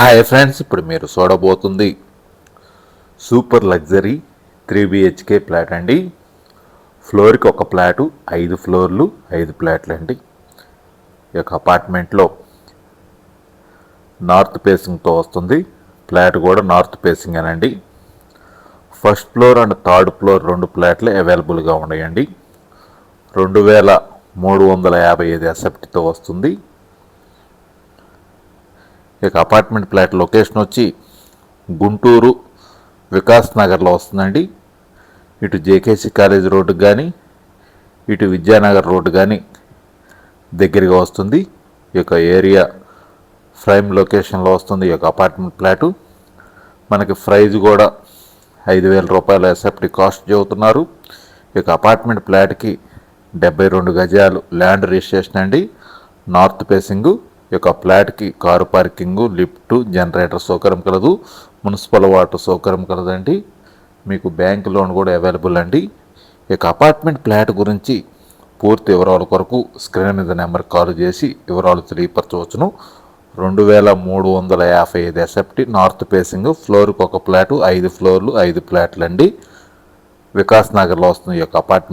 Hi friends ఇప్పుడు మీరు చూడబోతుంది super luxury three BHK flat అండి. ఫ్లోర్కి ఒక ఫ్లాటు ఐదు ఫ్లోర్లు ఐదు ఫ్లాట్లు అండి. ఈ యొక్క అపార్ట్మెంట్లో నార్త్ ఫేసింగ్తో వస్తుంది. ఫ్లాట్ కూడా నార్త్ ఫేసింగ్ అనండి first floor and third floor రెండు ఫ్లాట్లు అవైలబుల్గా ఉన్నాయండి. రెండు వేల మూడు వందల యాభై ఐదు ఎసెప్ట్తో వస్తుంది. ఇక అపార్ట్మెంట్ ఫ్లాట్ లొకేషన్ వచ్చి గుంటూరు వికాస్ నగర్లో వస్తుందండి. ఇటు జేకేసీ కాలేజ్ రోడ్డు కానీ ఇటు విద్యానగర్ రోడ్డు కానీ దగ్గరగా వస్తుంది. ఈ యొక్క ఏరియా ఫ్రైమ్ లొకేషన్లో వస్తుంది ఈ యొక్క అపార్ట్మెంట్ ఫ్లాటు. మనకి ప్రైజ్ కూడా ఐదు వేల రూపాయల ఎసెప్ట్ కాస్ట్ చెబుతున్నారు. ఈ యొక్క అపార్ట్మెంట్ ఫ్లాట్కి డెబ్బై రెండు గజాలు ల్యాండ్ రిజిస్ట్రేషన్ అండి. నార్త్ ఫేసింగు యొక్క ఫ్లాట్కి కారు పార్కింగు లిఫ్ట్ జనరేటర్ సౌకర్యం కలదు మున్సిపల్ వాటర్ సౌకర్యం కలదండి. మీకు బ్యాంక్ లోన్ కూడా అవైలబుల్ అండి. ఈ అపార్ట్మెంట్ ఫ్లాట్ గురించి పూర్తి వివరాల కొరకు స్క్రీన్ మీద నెంబర్ కాల్ చేసి వివరాలు తెలియపరచవచ్చును. రెండు వేల మూడు వందల యాభై ఐదు ఎసెప్టీ నార్త్ ఫేసింగ్ ఫ్లోర్కి ఒక ఫ్లాటు ఐదు ఫ్లోర్లు ఐదు ఫ్లాట్లు అండి వికాస్ నగర్లో వస్తుంది ఈ యొక్క అపార్ట్మెంట్